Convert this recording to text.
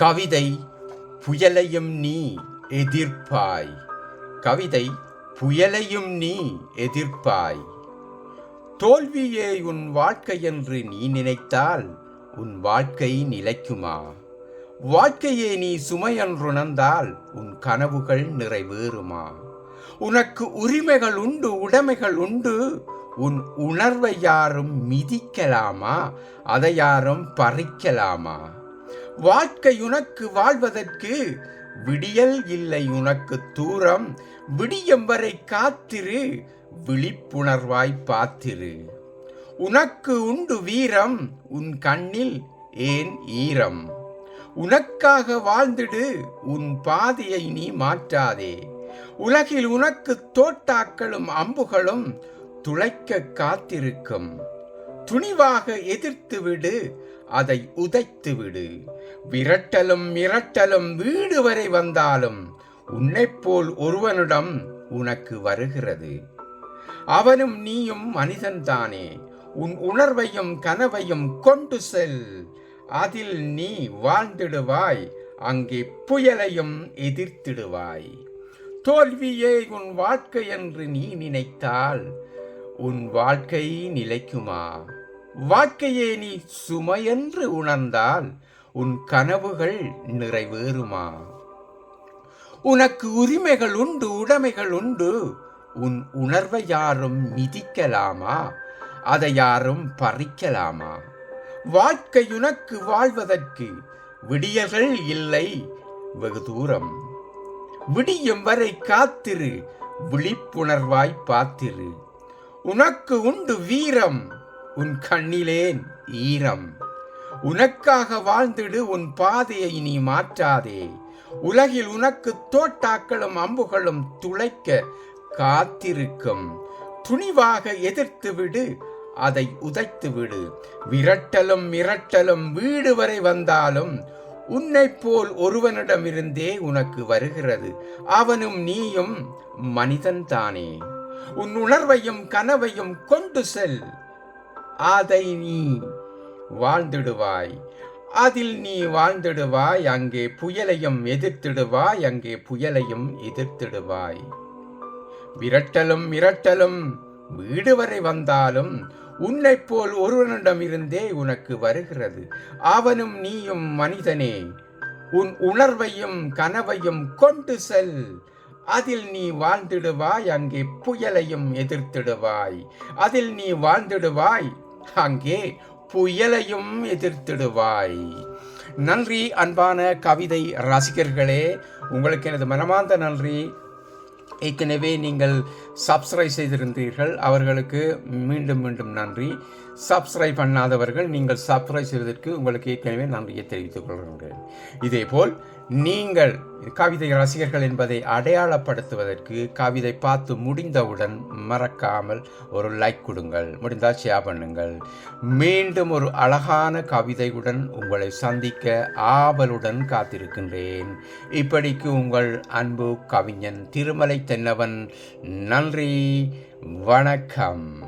கவிதை புயலையும் நீ எதிர்ப்பாய். கவிதை புயலையும் நீ எதிர்ப்பாய். தோல்வியே உன் வாழ்க்கை என்று நீ நினைத்தால் உன் வாழ்க்கை நிலைக்குமா? வாழ்க்கையே நீ சுமையன்றுணர்ந்தால் உன் கனவுகள் நிறைவேறுமா? உனக்கு உரிமைகள் உண்டு உடைமைகள் உண்டு. உன் உணர்வை யாரும் மிதிக்கலாமா? அதை யாரும் பறிக்கலாமா? வாழ்க்கை உனக்கு வாழ்வதற்கு விடியல் இல்லை உனக்கு தூரம். விடியம் வரை காத்திரு விழிப்புணர்வாய் பார்த்திரு. உனக்கு உண்டு வீரம் உன் கண்ணில் ஏன் ஈரம்? உனக்காக வாழ்ந்திடு உன் பாதையை நீ மாற்றாதே. உலகில் உனக்கு தோட்டாக்களும் அம்புகளும் துளைக்க காத்திருக்கும். துணிவாக எதிர்த்து விடு அதை உதைத்து விடு. விரட்டலும் மிரட்டலும் வீடு வரை வந்தாலும் உன்னைப் போல் ஒருவனிடம் உனக்கு வருகிறது. அவனும் நீயும் மனிதன்தானே உன் உணர்வையும் கனவையும் கொண்டு செல். அதில் நீ வாழ்ந்திடுவாய் அங்கே புயலையும் எதிர்த்திடுவாய். தோல்வியே உன் வாழ்க்கை என்று நீ நினைத்தால் உன் வாழ்க்கை நிலைக்குமா? வாழ்க்கையே நீ சுமையென்று உணர்ந்தால் உன் கனவுகள் நிறைவேறுமா? உனக்கு உரிமைகள் உண்டு உடைமைகள் உண்டு. உன் உணர்வை யாரும் மிதிக்கலாமா? அதை யாரும் பறிக்கலாமா? வாழ்க்கை உனக்கு வாழ்வதற்கு விடியல்கள் இல்லை வெகு தூரம். விடியும் வரை காத்திரு விழிப்புணர்வாய் பார்த்திரு. உனக்கு உண்டு வீரம் உன் கண்ணிலேன் ஈரம். உனக்காக வாழ்ந்திடு உன் பாதையை நீ மாற்றாதே. உலகில் உனக்கு தோட்டாக்களும் அம்புகளும் துளைக்க காத்திருக்கும். துணிவாக எதிர்த்து விடு அதை உதைத்து விடு விரட்டலும் மிரட்டலும் வீடு வரை வந்தாலும் உன்னைப் போல் ஒருவனிடமிருந்தே உனக்கு வருகிறது. அவனும் நீயும் மனிதன்தானே. உன் உணர்வையும் கனவையும் கொண்டு செல். அதை நீ வாழ்ந்திடுவாய். அதில் நீ வாழ்ந்திடுவாய் அங்கே புயலையும் எதிர்த்திடுவாய் அங்கே புயலையும் எதிர்த்திடுவாய். விரட்டலும் மிரட்டலும் வீடு வரை வந்தாலும் உன்னைப் போல் ஒருவனிடமிருந்தே உனக்கு வருகிறது. அவனும் நீயும் மனிதனே. உன் உணர்வையும் கனவையும் கொண்டு செல். அதில் நீ வாழ்ந்திடுவாய் அங்கே புயலையும் எதிர்த்திடுவாய். அதில் நீ வாழ்ந்திடுவாய் அங்கே புயலையும் எதிர்த்திடுவாய். நன்றி அன்பான கவிதை ரசிகர்களே. உங்களுக்கு எனது மனமார்ந்த நன்றி. ஏற்கனவே நீங்கள் சப்ஸ்கிரைப் செய்திருந்தீர்கள். அவர்களுக்கு மீண்டும் மீண்டும் நன்றி. சப்ஸ்கிரைப் பண்ணாதவர்கள் நீங்கள் சப்ஸ்கிரைப் செய்வதற்கு உங்களுக்கு ஏற்கனவே நன்றியை தெரிவித்துக் கொள்கிறேன். இதேபோல் நீங்கள் கவிதை ரசிகர்கள் என்பதை அடையாளப்படுத்துவதற்கு கவிதை பார்த்து முடிந்தவுடன் மறக்காமல் ஒரு லைக் கொடுங்கள். முடிந்தால் ஷேர் பண்ணுங்கள். மீண்டும் ஒரு அழகான கவிதையுடன் உங்களை சந்திக்க ஆவலுடன் காத்திருக்கின்றேன். இப்படிக்கு உங்கள் அன்பு கவிஞன் திருமலை தென்னவன் நன்றி. வணக்கம்.